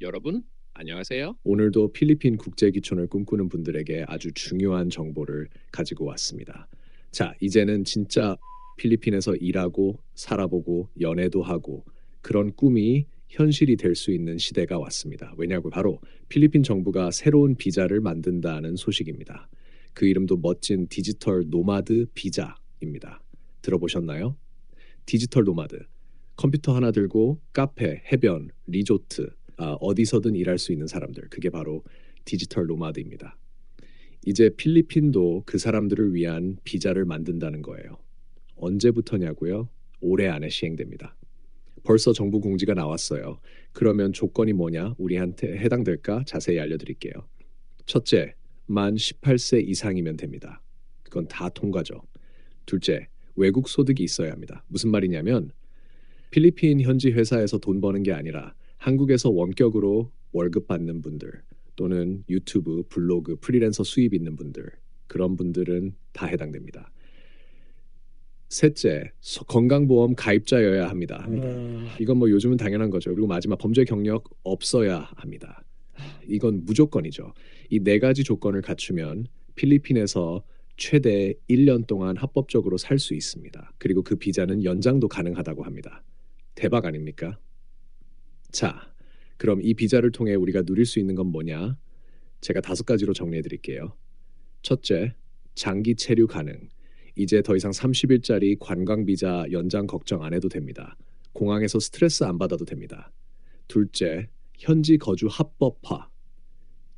여러분 안녕하세요. 오늘도 필리핀 국제기촌을 꿈꾸는 분들에게 아주 중요한 정보를 가지고 왔습니다. 자, 이제는 진짜 필리핀에서 일하고 살아보고 연애도 하고 그런 꿈이 현실이 될 수 있는 시대가 왔습니다. 왜냐고 바로 필리핀 정부가 새로운 비자를 만든다는 소식입니다. 그 이름도 멋진 디지털 노마드 비자입니다. 들어보셨나요? 디지털 노마드. 컴퓨터 하나 들고 카페, 해변, 리조트, 아, 어디서든 일할 수 있는 사람들. 그게 바로 디지털 노마드입니다. 이제 필리핀도 그 사람들을 위한 비자를 만든다는 거예요. 언제부터냐고요? 올해 안에 시행됩니다. 벌써 정부 공지가 나왔어요. 그러면 조건이 뭐냐? 우리한테 해당될까? 자세히 알려드릴게요. 첫째, 만 18세 이상이면 됩니다. 그건 다 통과죠. 둘째, 외국 소득이 있어야 합니다. 무슨 말이냐면 필리핀 현지 회사에서 돈 버는 게 아니라 한국에서 원격으로 월급 받는 분들 또는 유튜브, 블로그, 프리랜서 수입 있는 분들 그런 분들은 다 해당됩니다. 셋째, 서- 건강보험 가입자여야 합니다. 이건 뭐 요즘은 당연한 거죠. 그리고 마지막 범죄 경력 없어야 합니다. 이건 무조건이죠. 이 네 가지 조건을 갖추면 필리핀에서 최대 1년 동안 합법적으로 살 수 있습니다. 그리고 그 비자는 연장도 가능하다고 합니다. 대박 아닙니까? 자, 그럼 이 비자를 통해 우리가 누릴 수 있는 건 뭐냐? 제가 다섯 가지로 정리해 드릴게요. 첫째, 장기 체류 가능. 이제 더 이상 30일짜리 관광 비자 연장 걱정 안 해도 됩니다. 공항에서 스트레스 안 받아도 됩니다. 둘째, 현지 거주 합법화.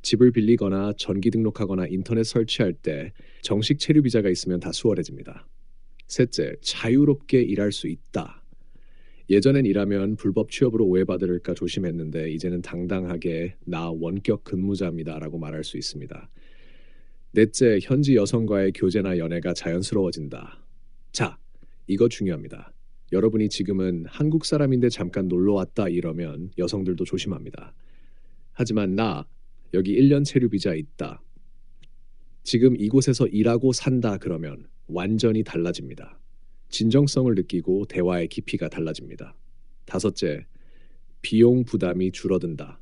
집을 빌리거나 전기 등록하거나 인터넷 설치할 때 정식 체류 비자가 있으면 다 수월해집니다. 셋째, 자유롭게 일할 수 있다. 예전엔 일하면 불법 취업으로 오해받을까 조심했는데 이제는 당당하게 나 원격 근무자입니다라고 말할 수 있습니다. 넷째, 현지 여성과의 교제나 연애가 자연스러워진다. 자, 이거 중요합니다. 여러분이 지금은 한국 사람인데 잠깐 놀러 왔다 이러면 여성들도 조심합니다. 하지만 나 여기 1년 체류 비자 있다. 지금 이곳에서 일하고 산다 그러면 완전히 달라집니다. 진정성을 느끼고 대화의 깊이가 달라집니다. 다섯째, 비용 부담이 줄어든다.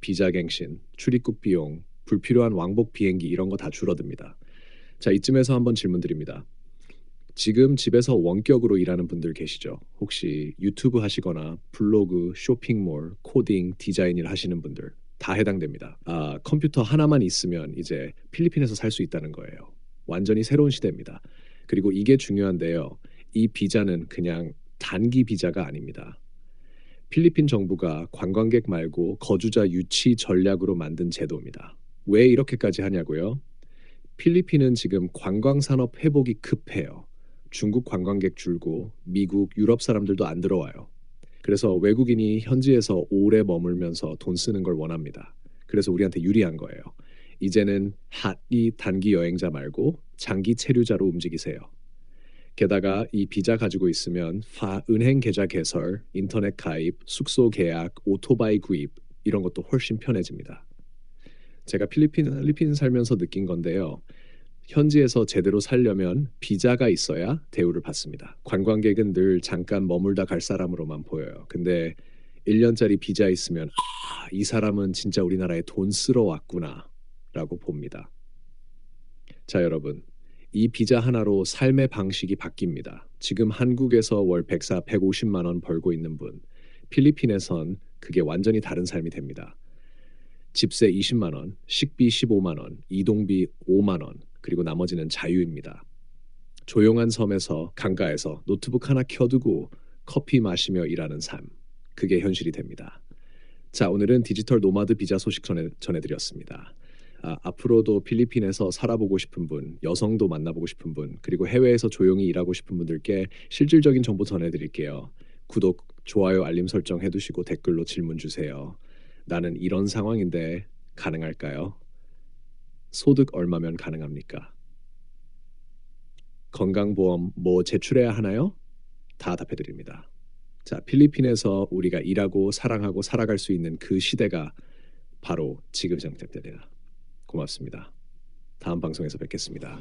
비자 갱신, 출입국 비용, 불필요한 왕복 비행기 이런 거 다 줄어듭니다. 자, 이쯤에서 한번 질문 드립니다. 지금 집에서 원격으로 일하는 분들 계시죠? 혹시 유튜브 하시거나 블로그, 쇼핑몰, 코딩, 디자인 일 하시는 분들 다 해당됩니다. 아, 컴퓨터 하나만 있으면 이제 필리핀에서 살 수 있다는 거예요. 완전히 새로운 시대입니다. 그리고 이게 중요한데요. 이 비자는 그냥 단기 비자가 아닙니다. 필리핀 정부가 관광객 말고 거주자 유치 전략으로 만든 제도입니다. 왜 이렇게까지 하냐고요? 필리핀은 지금 관광 산업 회복이 급해요. 중국 관광객 줄고 미국, 유럽 사람들도 안 들어와요. 그래서 외국인이 현지에서 오래 머물면서 돈 쓰는 걸 원합니다. 그래서 우리한테 유리한 거예요. 이제는 핫이 단기 여행자 말고 장기 체류자로 움직이세요. 게다가 이 비자 가지고 있으면 파 은행 계좌 개설, 인터넷 가입, 숙소 계약, 오토바이 구입 이런 것도 훨씬 편해집니다. 제가 필리핀 필리핀 살면서 느낀 건데요. 현지에서 제대로 살려면 비자가 있어야 대우를 받습니다. 관광객은 늘 잠깐 머물다 갈 사람으로만 보여요. 근데 1년짜리 비자 있으면 아, 이 사람은 진짜 우리나라에 돈 쓰러 왔구나라고 봅니다. 자, 여러분. 이 비자 하나로 삶의 방식이 바뀝니다. 지금 한국에서 월 104, 150만 원 벌고 있는 분, 필리핀에선 그게 완전히 다른 삶이 됩니다. 집세 20만 원, 식비 15만 원, 이동비 5만 원, 그리고 나머지는 자유입니다. 조용한 섬에서 강가에서 노트북 하나 켜두고 커피 마시며 일하는 삶. 그게 현실이 됩니다. 자, 오늘은 디지털 노마드 비자 소식 전해, 전해드렸습니다. 아, 앞으로도 필리핀에서 살아보고 싶은 분, 여성도 만나보고 싶은 분, 그리고 해외에서 조용히 일하고 싶은 분들께 실질적인 정보 전해드릴게요. 구독, 좋아요, 알림 설정 해두시고 댓글로 질문 주세요. 나는 이런 상황인데 가능할까요? 소득 얼마면 가능합니까? 건강보험 뭐 제출해야 하나요? 다 답해드립니다. 자, 필리핀에서 우리가 일하고 사랑하고 살아갈 수 있는 그 시대가 바로 지금 시작됩니다. 고맙습니다. 다음 방송에서 뵙겠습니다.